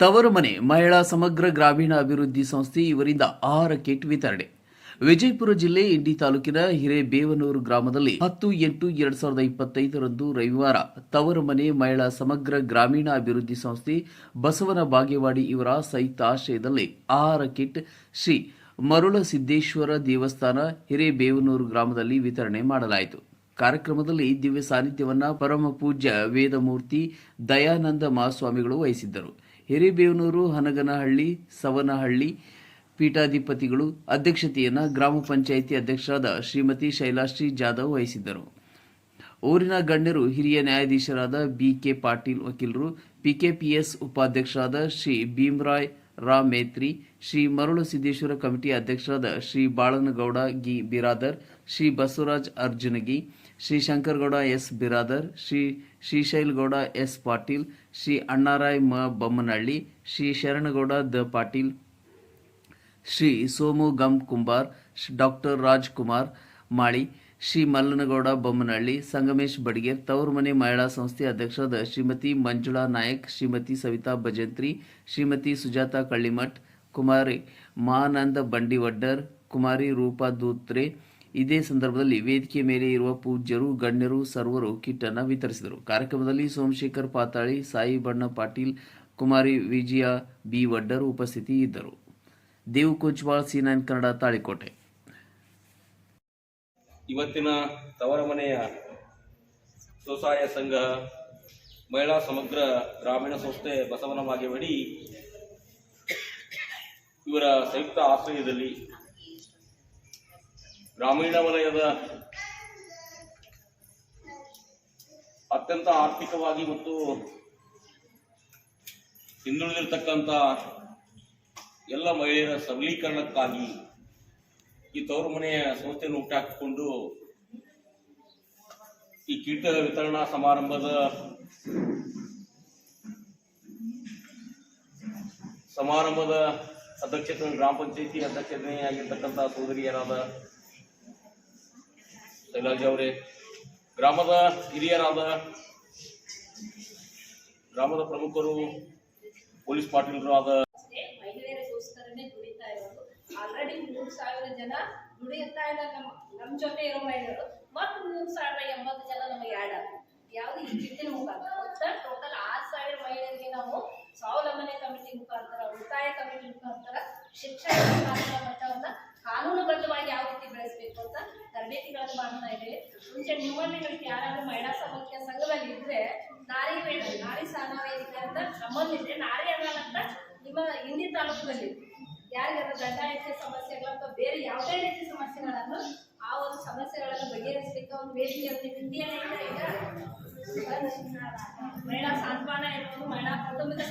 ತವರು ಮನೆ ಮಹಿಳಾ ಸಮಗ್ರ ಗ್ರಾಮೀಣ ಅಭಿವೃದ್ಧಿ ಸಂಸ್ಥೆ ಇವರಿಂದ ಆಹಾರ ಕಿಟ್ ವಿತರಣೆ. ವಿಜಯಪುರ ಜಿಲ್ಲೆ ಇಂಡಿ ತಾಲೂಕಿನ ಹಿರೇಬೇವನೂರು ಗ್ರಾಮದಲ್ಲಿ ಹತ್ತು ಎಂಟು ಎರಡ್ ಸಾವಿರದ ಇಪ್ಪತ್ತೈದರಂದು ರವಿವಾರ ತವರು ಮನೆ ಮಹಿಳಾ ಸಮಗ್ರ ಗ್ರಾಮೀಣ ಅಭಿವೃದ್ಧಿ ಸಂಸ್ಥೆ ಬಸವನ ಬಾಗೇವಾಡಿ ಇವರ ಸಹಿತ ಆಶ್ರಯದಲ್ಲಿ ಆಹಾರ ಕಿಟ್ ಶ್ರೀ ಮರುಳಸಿದ್ದೇಶ್ವರ ದೇವಸ್ಥಾನ ಹಿರೇಬೇವನೂರು ಗ್ರಾಮದಲ್ಲಿ ವಿತರಣೆ ಮಾಡಲಾಯಿತು. ಕಾರ್ಯಕ್ರಮದಲ್ಲಿ ದಿವ್ಯ ಸಾನ್ನಿಧ್ಯವನ್ನ ಪರಮ ಪೂಜ್ಯ ವೇದಮೂರ್ತಿ ದಯಾನಂದ ಮಹಾಸ್ವಾಮಿಗಳು ವಹಿಸಿದ್ದರು. ಹಿರೇಬೇವನೂರು, ಹನಗನಹಳ್ಳಿ, ಸವನಹಳ್ಳಿ ಪೀಠಾಧಿಪತಿಗಳು ಅಧ್ಯಕ್ಷತೆಯನ್ನು ಗ್ರಾಮ ಪಂಚಾಯಿತಿ ಅಧ್ಯಕ್ಷರಾದ ಶ್ರೀಮತಿ ಶೈಲಾಶ್ರೀ ಜಾಧವ್ ವಹಿಸಿದ್ದರು. ಊರಿನ ಗಣ್ಯರು, ಹಿರಿಯ ನ್ಯಾಯಾಧೀಶರಾದ ಬಿಕೆ ಪಾಟೀಲ್ ವಕೀಲರು ಪಿಕೆಪಿಎಸ್ ಉಪಾಧ್ಯಕ್ಷರಾದ ಶ್ರೀ ಭೀಮರಾಯ್ ರಾ ಮೇತ್ರಿ, ಶ್ರೀ ಮರುಳು ಸಿದ್ದೇಶ್ವರ ಕಮಿಟಿ ಅಧ್ಯಕ್ಷರಾದ ಶ್ರೀ ಬಾಳನಗೌಡ ಗಿ ಬಿರಾದರ್, ಶ್ರೀ ಬಸವರಾಜ್ ಅರ್ಜುನಗಿ, ಶ್ರೀ ಶಂಕರಗೌಡ ಎಸ್ ಬಿರಾದರ್, ಶ್ರೀ ಶ್ರೀಶೈಲ್ಗೌಡ ಎಸ್ ಪಾಟೀಲ್, ಶ್ರೀ ಅಣ್ಣಾರಾಯ್ ಮ ಬೊಮ್ಮನಹಳ್ಳಿ, ಶ್ರೀ ಶರಣಗೌಡ ದ ಪಾಟೀಲ್, ಶ್ರೀ ಸೋಮು ಗಮ್ ಕುಂಬಾರ್, ಡಾಕ್ಟರ್ ರಾಜ್ಕುಮಾರ್ ಮಾಳಿ ಶ್ರೀ ಮಲ್ಲನಗೌಡ ಬೊಮ್ಮನಹಳ್ಳಿ, ಸಂಗಮೇಶ್ ಬಡಿಗೇರ್ ತವರು ಮನೆ ಮಹಿಳಾ ಸಂಸ್ಥೆ ಅಧ್ಯಕ್ಷರಾದ ಶ್ರೀಮತಿ ಮಂಜುಳಾ ನಾಯಕ್, ಶ್ರೀಮತಿ ಸವಿತಾ ಭಜಂತ್ರಿ, ಶ್ರೀಮತಿ ಸುಜಾತಾ ಕಳ್ಳಿಮಠ್, ಕುಮಾರಿ ಮಾನಂದ ಬಂಡಿವಡ್ಡರ್, ಕುಮಾರಿ ರೂಪಾ ದೂತ್ರೆ. ಇದೇ ಸಂದರ್ಭದಲ್ಲಿ ವೇದಿಕೆ ಮೇಲೆ ಇರುವ ಪೂಜ್ಯರು, ಗಣ್ಯರು, ಸರ್ವರು ಕಿಟ್ಟನ್ನು ವಿತರಿಸಿದರು. ಕಾರ್ಯಕ್ರಮದಲ್ಲಿ ಸೋಮಶೇಖರ್ ಪಾತಾಳಿ ಸಾಯಿ ಬಣ್ಣ ಪಾಟೀಲ್, ಕುಮಾರಿ ವಿಜಯ ಬಿ ವಡ್ಡರ್ ಉಪಸ್ಥಿತಿ ಇದ್ದರು. Devu Kunchaval C nine Kannada Talikote. ಇವತ್ತಿನ ತವರ ಮನೆಯ ಸ್ವಸಹಾಯ ಸಂಘ ಮಹಿಳಾ ಸಮಗ್ರ ಗ್ರಾಮೀಣ ಸಂಸ್ಥೆ ಬಸವನ ಮಾಗೇವಡಿ ಇವರ ಸಂಯುಕ್ತ ಆಶ್ರಯದಲ್ಲಿ ಗ್ರಾಮೀಣ ವಲಯದ ಅತ್ಯಂತ ಆರ್ಥಿಕವಾಗಿ ಮತ್ತು ಹಿಂದುಳಿದಿರ್ತಕ್ಕಂಥ ಎಲ್ಲ ಮಹಿಳೆಯರ ಸಬಲೀಕರಣಕ್ಕಾಗಿ ಈ ತವರು ಮನೆಯ ಸಂಸ್ಥೆಯನ್ನು ಹುಟ್ಟಾಕಿಕೊಂಡು ಈ ಕೀಟ ವಿತರಣಾ ಸಮಾರಂಭದ ಸಮಾರಂಭದ ಅಧ್ಯಕ್ಷತೆ ಗ್ರಾಮ ಪಂಚಾಯತಿ ಅಧ್ಯಕ್ಷತೆಯಾಗಿರ್ತಕ್ಕಂಥ ಸೋದರಿಯರಾದ ಶೈಲಾಜಿ ಅವರೇ, ಗ್ರಾಮದ ಹಿರಿಯರಾದ ಗ್ರಾಮದ ಪ್ರಮುಖರು, ಪೊಲೀಸ್ ಪಾಟೀಲರು ಆದ ಮೂರು ಸಾವಿರ ಜನ ದುಡಿಯುತ್ತಾ ಇದ್ದಾರೆ ನಮ್ಮ ನಮ್ಮ ಜೊತೆ ಇರೋ ಮಹಿಳೆಯರು. ಮತ್ತು ಮೂರು ಸಾವಿರ ಎಂಬತ್ತು ಜನ ನಮಗೆ ಆ್ಯಡ್ ಆಗ್ತದೆ ಯಾವುದು ಈ ಕಿಟ್ಟಿನ ಮುಖಾಂತರ ಒಟ್ಟ ಟೋಟಲ್ ಆರು ಸಾವಿರ ಮಹಿಳೆಯರಿಗೆ ನಾವು ಸ್ವಾವಲಂಬನೆ ಕಮಿಟಿ ಮುಖಾಂತರ, ಉಳಿತಾಯ ಕಮಿಟಿ ಮುಖಾಂತರ ಶಿಕ್ಷಣ ಮುಖಾಂತರ ಮಟ್ಟವನ್ನ ಕಾನೂನುಬದ್ಧವಾಗಿ ಯಾವ ರೀತಿ ಬೆಳೆಸಬೇಕು ಅಂತ ತರಬೇತಿಗಳನ್ನು ಮಾಡ್ತಾ ಇದ್ದೇವೆ. ಮುಂಚೆ ನಿಮ್ಮಲ್ಲಿ ಯಾರಾದ್ರೂ ಮಹಿಳಾ ಸಮಖ್ಯ ಸಂಘದಲ್ಲಿ ಇದ್ರೆ ನಾರಿ ನಾರಿ ಸಾಧನ ವೇದಿಕೆ ಅಂತ ನಮ್ಮಲ್ಲಿದೆ ನಾರಿ ಅಂತ ನಿಮ್ಮ ಹಿಂದಿ ತಾಲೂಕಿನಲ್ಲಿ ಯಾರಿಗಾದ್ರೂ ಗಂಡ ಹೆಂಡತಿ ಸಮಸ್ಯೆಗಳು ಅಥವಾ ಬೇರೆ ಯಾವುದೇ ರೀತಿ ಸಮಸ್ಯೆಗಳನ್ನು ಆ ಒಂದು ಸಮಸ್ಯೆಗಳನ್ನು ಬಗೆಹರಿಸಲಿಕ್ಕೆ ಒಂದು ವೇದಿಕೆ ಇರುತ್ತೆ ಹಿಂದಿಯಲ್ಲಿ ಮಹಿಳಾ ಸಾಂತ್ವನ ಇರ್ಬೋದು ಮಹಿಳಾ ಕೌಟುಂಬಿಕ